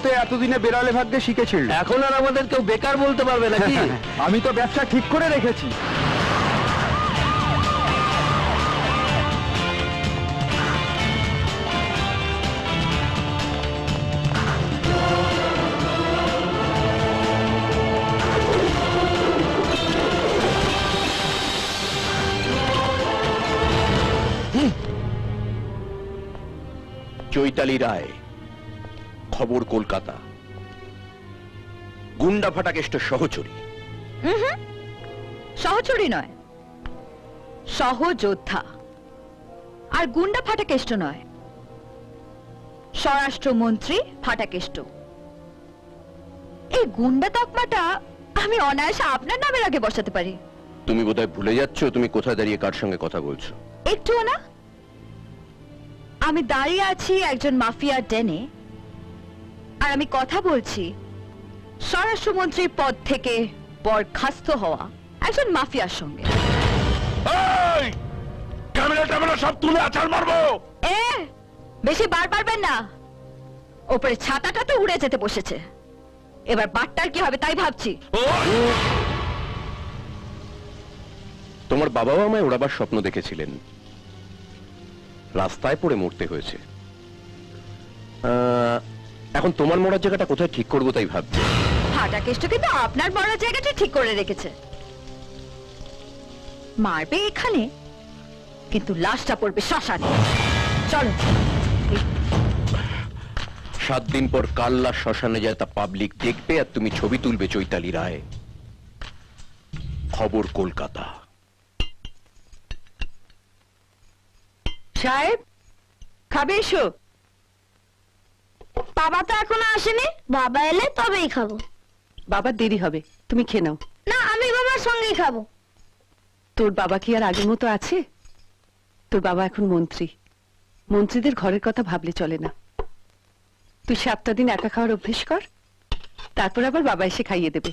লতে এতদিনে বেড়ালে ভাগ্যে শিখেছিল। এখন আর আমাদের কেউ বেকার বলতে পারবে নাকি? আমি তো ব্যবসা ঠিক করে রেখেছি। চৈতালি রায়। খবর কলকাতা। গুন্ডা ফাটাকেষ্ট সহচরী। সহচরী নয় সহযোদ্ধা। আর গুন্ডা ফাটাকেষ্ট নয় স্বরাষ্ট্রমন্ত্রী ফাটাকেষ্ট। এই গুন্ডা তকমাটা আমি অনায়াসে আপনার নামের আগে বসাতে পারি। তুমি বোধহয় ভুলে যাচ্ছ তুমি কোথায় দাঁড়িয়ে কার সঙ্গে কথা বলছো? একটুও না। আমি দাঁড়িয়ে আছি একজন মাফিয়া ডেনে আর আমি কথা বলছি। স্বরাষ্ট্রমন্ত্রীর পদ থেকে বরখাস্ত হওয়া একজন মাফিয়ার সঙ্গে। ক্যামেরা ট্যামেরা সব তুলে আছাড় মারবো! এ বেশি বার পারবেন না। ওপরে ছাতাটা তো উড়ে যেতে বসেছে। এবার বাট্টার কি হবে তাই ভাবছি। তোমার বাবাও আমায় ওড়াবার স্বপ্ন দেখেছিলেন। রাস্তায় পড়ে মরতে হয়েছে। আহ, এখন তোমার মরার জায়গাটা কোথায় ঠিক করব তাই ভাবছি। ফাটাকেষ্ট কিন্তু আপনার বড় জায়গাটা ঠিক করে রেখেছে। মারবে এখানে কিন্তু লাশটা পড়বে শ্মশানে। চলো। সাত দিন পর কাল্লা শ্মশানে যায় তা পাবলিক দেখবে আর তুমি ছবি তুলবে চৈতালি রায়। খবর কলকাতা। সাহেব খাবে এসো। বাবা তো এখনও আসেনি। বাবা এলে তবেই খাব। বাবার দেরি হবে তুমি খেয়ে নাও। না আমি বাবার সঙ্গেই খাব। তোর বাবা কি আর আগের মতো আছে? তোর বাবা এখন মন্ত্রী। মন্ত্রীদের ঘরের কথা ভাবলে চলে না। তুই সাতটা দিন একা খাওয়ার অভ্যেস কর তারপর আবার বাবা এসে খাইয়ে দেবে।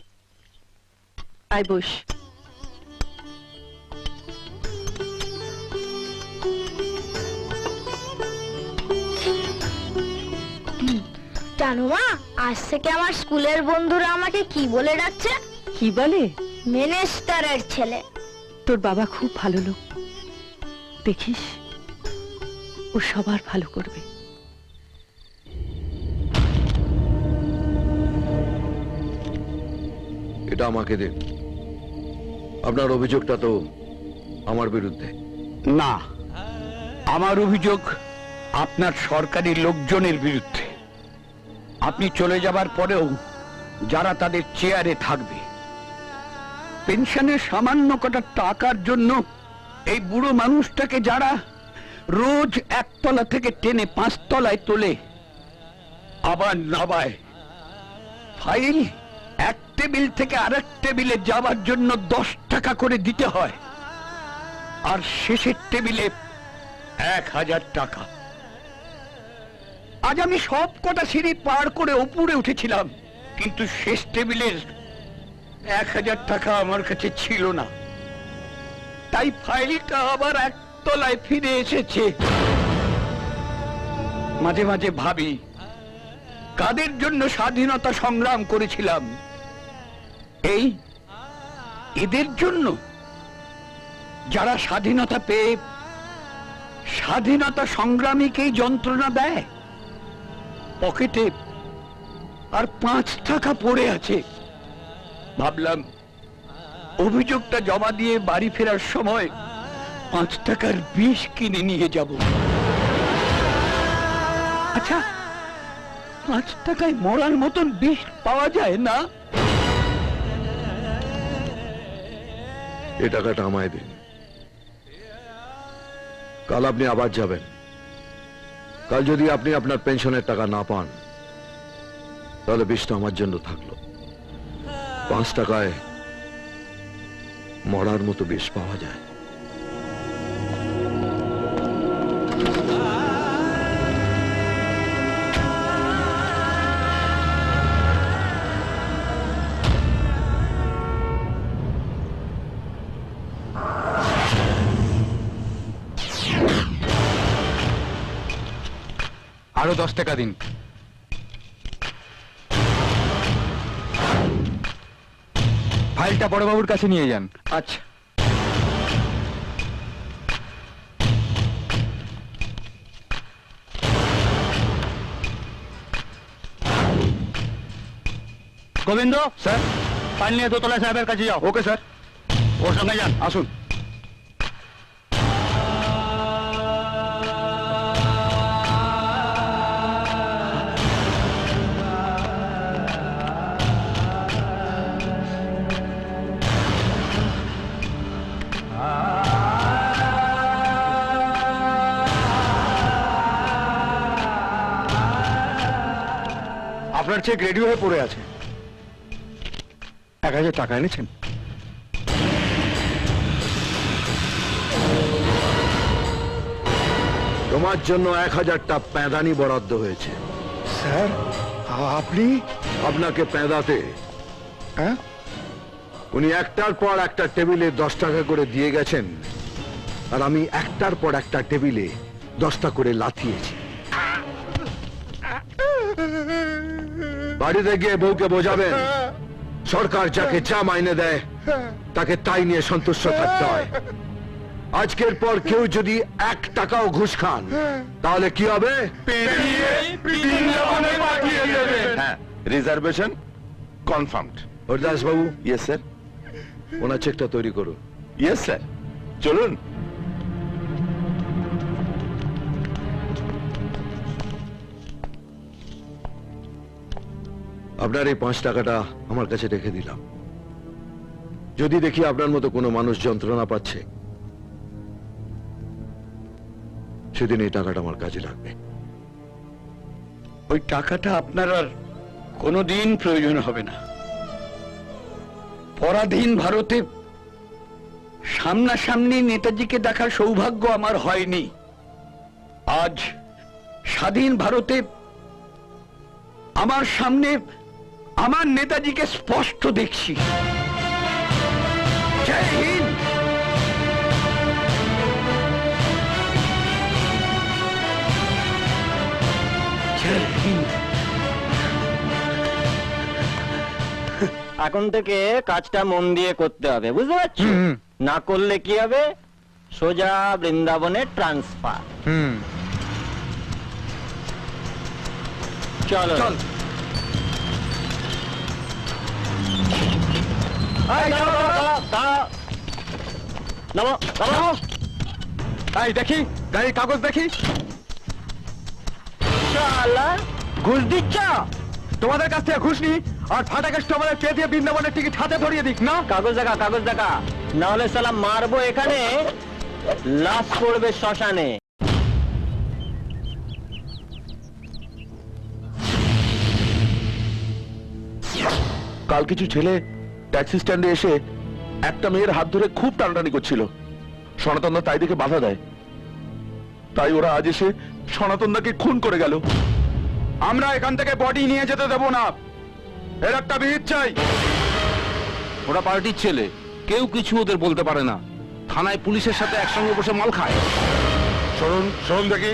আয় বস। জানো মা? আজ থেকে আমার স্কুলের বন্ধুরা আমাকে কি বলে ডাকছে? কি বলে? মিনিস্টারের ছেলে। তোর বাবা খুব ভালো লোক। দেখিস ও সবার ভালো করবে। এটা আমাকে দিন আপনার অভিযোগটা তো আমার বিরুদ্ধে। না আমার অভিযোগ আপনার সরকারি লোকজনের বিরুদ্ধে। আপনি চলে যাবার পরেও যারা তাদের চেয়ারে থাকবে পেনশনের সামান্য কটা টাকার জন্য এই বুড়ো মানুষটাকে যারা রোজ একতলা থেকে টেনে পাঁচতলায় তোলে, আবার নাবায়। ফাইল এক টেবিল থেকে আরেক টেবিলে যাবার জন্য দশ টাকা করে দিতে হয়, আর শেষের টেবিলে এক হাজার টাকা। আজ আমি সব কটা সিঁড়ি পার করে উপরে উঠেছিলাম, কিন্তু শেষ টেবিলের এক হাজার টাকা আমার কাছে ছিল না। তাই ফাইলটা আবার একতলায় ফিরে এসেছে। মাঝে মাঝে ভাবি, কাদের জন্য স্বাধীনতা সংগ্রাম করেছিলাম? এই এদের জন্য? যারা স্বাধীনতা পেয়ে স্বাধীনতা সংগ্রামীকেই যন্ত্রণা দেয়? পকেটে আর পাঁচ টাকা পড়ে আছে। ভাবলাম, অভিযোগটা জমা দিয়ে বাড়ি ফেরার সময় পাঁচ টাকার বিষ কিনে নিয়ে যাব। আচ্ছা পাঁচ টাকায় মরার মতন বিষ পাওয়া যায় না? এ টাকাটা আমায় দিন। কাল আপনি আবার যাবেন। কাল যদি আপনি আপনার পেনশনের টাকা না পান, তাহলে বিষটা আমার জন্য থাকল। পাঁচ টাকায় মরার মতো বিষ পাওয়া যায়। আরও দশ টাকা দিন। ফাইলটা বড়বাবুর কাছে নিয়ে যান। আচ্ছা। গোবিন্দ? স্যার। ফাইল নিয়ে দোতলা সাহেবের কাছে যাও। Okay sir. ওর সঙ্গে যান। আসুন। আপনার চেক রেডি হয়ে পড়ে আছে। এক হাজার টাকা এনেছেন। তোমার জন্য এক হাজারটা প্যাঁদানি বরাদ্দ হয়েছে। স্যার আপনি? আপনাকে প্যাঁদাতে। হ্যাঁ? উনি একটার পর একটা টেবিলে দশ টাকা করে দিয়ে গেছেন। আর আমি একটার পর একটা টেবিলে দশটা করে লাথিয়েছি। বাড়িতে গিয়ে বউকে বোঝাবেন। সরকার যাকে যা মাইনে দেয় তাকে তাই নিয়ে সন্তুষ্ট থাকতে হয়। আজকের পর কেউ যদি এক টাকাও ঘুষ খান তাহলে কি হবে? হ্যাঁ রিজার্ভেশন কনফার্মড হরিদাস বাবু ইয়েস স্যার ওনার চেকটা তৈরি করুন। ইয়েস স্যার চলুন। আপনার এই পাঁচ টাকাটা আমার কাছে রেখে দিলাম। যদি দেখি আপনার মতো কোনো মানুষ যন্ত্রণা পাচ্ছে, সেদিন এই টাকাটা আমার কাজে লাগবে। ওই টাকাটা আপনার আর কোনোদিন প্রয়োজন হবে না। পরাধীন ভারতে সামনাসামনি নেতাজিকে দেখার সৌভাগ্য আমার হয়নি। আজ স্বাধীন ভারতে আমার সামনে আমার নেতাজিকে স্পষ্ট দেখছি। জয় হিন্দ! জয় হিন্দ! এখন থেকে কাজটা মন দিয়ে করতে হবে বুঝতে পারছ? না করলে কি হবে? সোজা বৃন্দাবনে ট্রান্সফার চলো। চল। এই, দেখি গাড়ির কাগজ দেখি। ঘুষ দিচ্ছ? তোমাদের কাছ থেকে ঘুষ নি আর ফাটা আমাদের চেয়ে দিয়ে বৃন্দাবনের টিকিট হাতে ধরিয়ে দিক না? কাগজ দেখা কাগজ দেখা। না হলে সালা মারবো এখানে। লাশ পড়বে শ্মশানে। কাল কিছু ছেলে ট্যাক্সি স্ট্যান্ডে এসে একটা মেয়ের হাত ধরে খুব টানাটানি করছিল। সনাতনদা তাই দেখে বাধা দেয়। তাই ওরা আজ এসে সনাতনদাকে খুন করে গেল। আমরা এখান থেকে বডি নিয়ে যেতে দেব না। এর একটা বিহিত চাই। ওরা পার্টির ছেলে। কেউ কিছু ওদের বলতে পারে না। থানায় পুলিশের সাথে একসঙ্গে বসে মাল খায়। শুনুন শুনুন দেখি।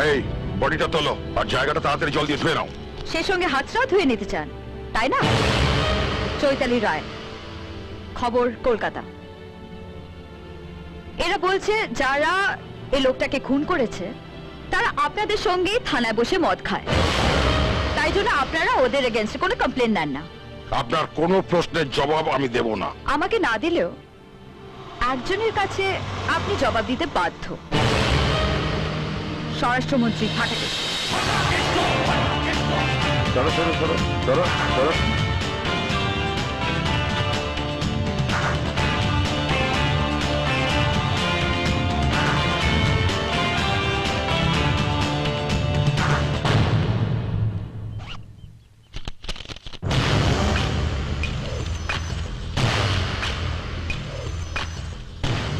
এই বডিটা তোলো। আর জায়গাটা তাড়াতাড়ি জল দিয়ে ধুয়ে নাও। সে সঙ্গে হাতটাও ধুয়ে নিতে চান। তাই না? চৈতালি রায় খবর কলকাতা। এরা বলছে যারা এই লোকটাকে খুন করেছে তারা আপনাদের সঙ্গেই থানায় বসে মদ খায়। তাই জন্য আপনারা ওদের এগেনস্টে কোনো কমপ্লেন নেন না। আপনার কোনো প্রশ্নের জবাব আমি দেব না। আমাকে না দিলেও একজনের কাছে আপনি জবাব দিতে বাধ্য। স্বরাষ্ট্রমন্ত্রী ফাটাকে ধরো ধরো ধরো ধরো ধরো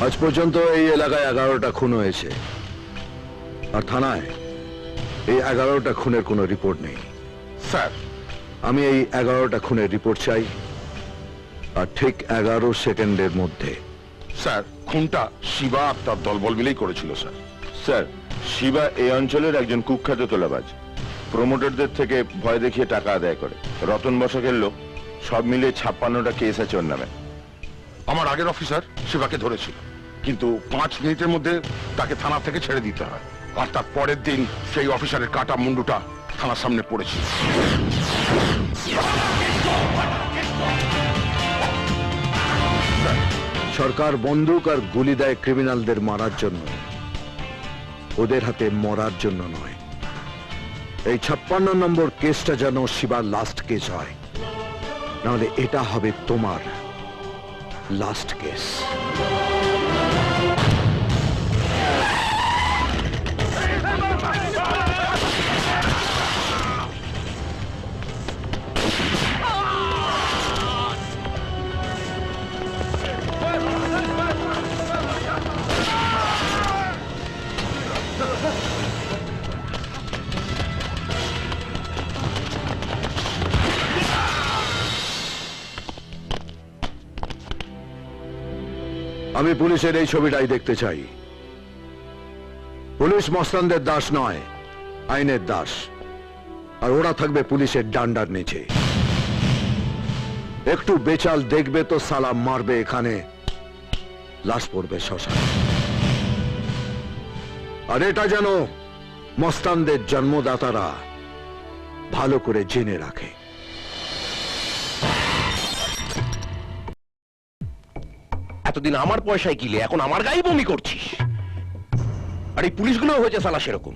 আজ পর্যন্ত এই এলাকায় এগারোটা খুন হয়েছে। আর থানায় এই এগারোটা খুনের কোনো রিপোর্ট নেই। স্যার। আমি এই এগারোটা খুনের রিপোর্ট চাই আর ঠিক এগারো সেকেন্ডের মধ্যে। স্যার খুনটা শিবা আর তার দলবল মিলেই করেছিল স্যার। স্যার শিবা এই অঞ্চলের একজন কুখ্যাত তোলাবাজ। প্রমোটারদের থেকে ভয় দেখিয়ে টাকা আদায় করে। রতন বসাকের লোক সব মিলে ছাপ্পান্নটা কেস আছে ওর নামে। আমার আগের অফিসার শিবাকে ধরেছিল কিন্তু পাঁচ মিনিটের মধ্যে তাকে থানা থেকে ছেড়ে দিতে হয়। আর তার পরের দিন সেই অফিসারের কাটা মুন্ডুটা থানার সামনে পড়েছিল সরকার বন্দুক আর গুলি দেয় ক্রিমিনালদের মারার জন্য। ওদের হাতে মরার জন্য নয়। এই ছাপ্পান্ন নম্বর কেসটা যেন শিবার লাস্ট কেস হয়। নাহলে এটা হবে তোমার লাস্ট কেস আমি পুলিশের এই ছবিটাই দেখতে চাই। পুলিশ মস্তানদের দাস নয়, আইনের দাস। আর ওরা থাকবে পুলিশের ডান্ডার নিচে। একটু বেচাল দেখবে তো সালাম মারবে এখানে। লাশ পড়বে শশা আর এটা যেন মস্তানদের জন্মদাতারা ভালো করে জেনে রাখে। এতদিন আমার পয়সায় কিলে এখন আমার গায়ে বমি করছিস। আর এই পুলিশগুলো হয়েছে সালা সেরকম।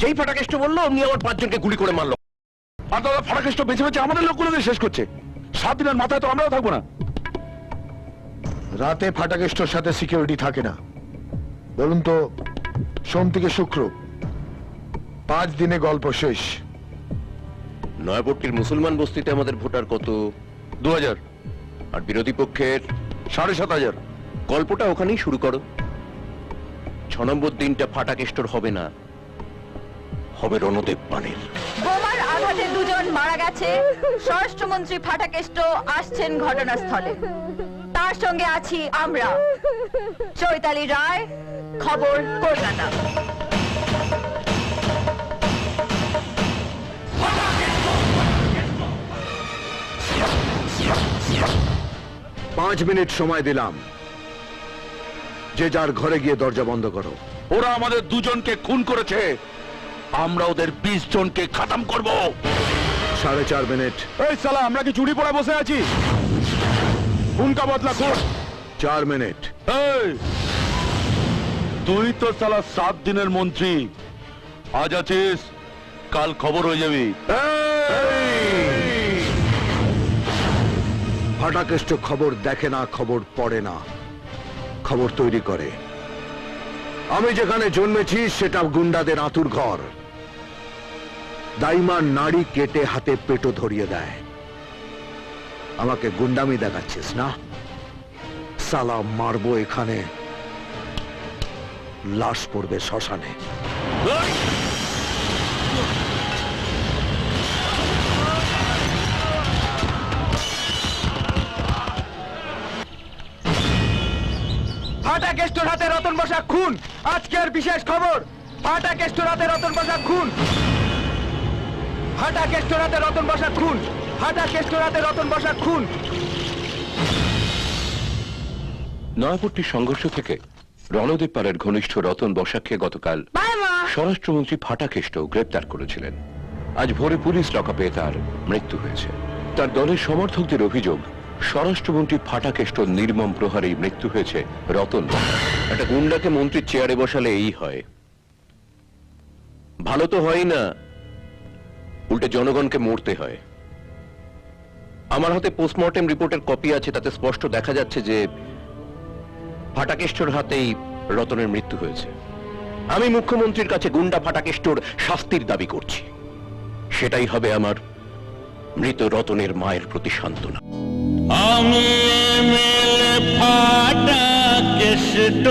যেই ফাটাকেষ্ট বলল অমনি আমার পাঁচজনকে গুলি করে মারলো। আর দাদা ফারাকেষ্ট বেছে বেছে আমাদের লোকগুলোকে শেষ করছে। সাত দিনের মাথায় তো আমরাও থাকব না। রাতে ফাটাকেষ্টর সাথে সিকিউরিটি থাকে না। বলুন তো সোম থেকে শুক্র পাঁচ দিনে গল্প শেষ। নয়াপট্টির মুসলমান বস্তিতে আমাদের ভোটার কত? দু হাজার। আর বিরোধী পক্ষের সাড়ে সাত হাজার। গল্পটা ওখানেই শুরু করো। ছ নম্বর দিনটা ফাটাকেষ্টর হবে না, হবে রণদেব পানের। বোমার আঘাতে দুজন মারা গেছে। স্বরাষ্ট্রমন্ত্রী ফাটাকেষ্ট আসছেন ঘটনাস্থলে। তার সঙ্গে আছি আমরা। চৈতালি রায়, খবর কলকাতা। পাঁচ মিনিট সময় দিলাম। যে যার ঘরে গিয়ে দরজা বন্ধ করো। ওরা আমাদের দুজনকে খুন করেছে। আমরা ওদের বিশ জনকে খতম করব। সাড়ে চার মিনিট। এই সালা আমরা কি চুরি পড়ে বসে আছি? খুনকা বদলা খুন চার মিনিট। এই তুই তো সালা সাত দিনের মন্ত্রী। আজ আছিস কাল খবর হয়ে যাবি। ফাটাকেষ্ট খবর দেখে না, খবর পড়ে না। খবর তৈরি করে। আমি যেখানে জন্মেছি, সেটা গুন্ডাদের আতুর ঘর। দাইমা নাড়ি কেটে হাতে পেটো ধরিয়ে দেয়। আমাকে গুন্ডামি দেখাচ্ছিস না? সালা মারবো এখানে। লাশ পড়বে শ্মশানে। কেষ্টর হাতে রতন বসা খুন। আজকের বিশেষ খবর ফাটা কেষ্টর হাতে রতন বসা খুন। ফাটা কেষ্টর হাতে রতন বসা খুন। ফাটা কেষ্টর হাতে রতন বসা খুন। নয়াপট্টির সংঘর্ষ থেকে রণদেব পালের ঘনিষ্ঠ রতন বসাককে গতকাল স্বরাষ্ট্রমন্ত্রী ফাটাকেষ্ট গ্রেপ্তার করেছিলেন। আজ ভোরে পুলিশ লকআপে তার মৃত্যু হয়েছে। তার দলের সমর্থকদের অভিযোগ স্বরাষ্ট্রমন্ত্রী ফাটাকেষ্ট নির্মম প্রহারেই মৃত্যু হয়েছে রতন একটা গুন্ডাকে মন্ত্রীর চেয়ারে বসালে এই হয়। ভালো তো হয় না, উল্টে জনগণকে মরতে হয়। আমার হাতে পোস্টমর্টেম রিপোর্টের কপি আছে, তাতে স্পষ্ট দেখা যাচ্ছে যে ফাটাকেষ্টর হাতেই রতনের মৃত্যু হয়েছে। আমি মুখ্যমন্ত্রীর কাছে গুন্ডা ফাটাকেষ্টর শাস্তির দাবি করছি। সেটাই হবে আমার মৃত রতনের মায়ের প্রতি সান্ত্বনা। আমি মেলে ফাটা কেষ্ট।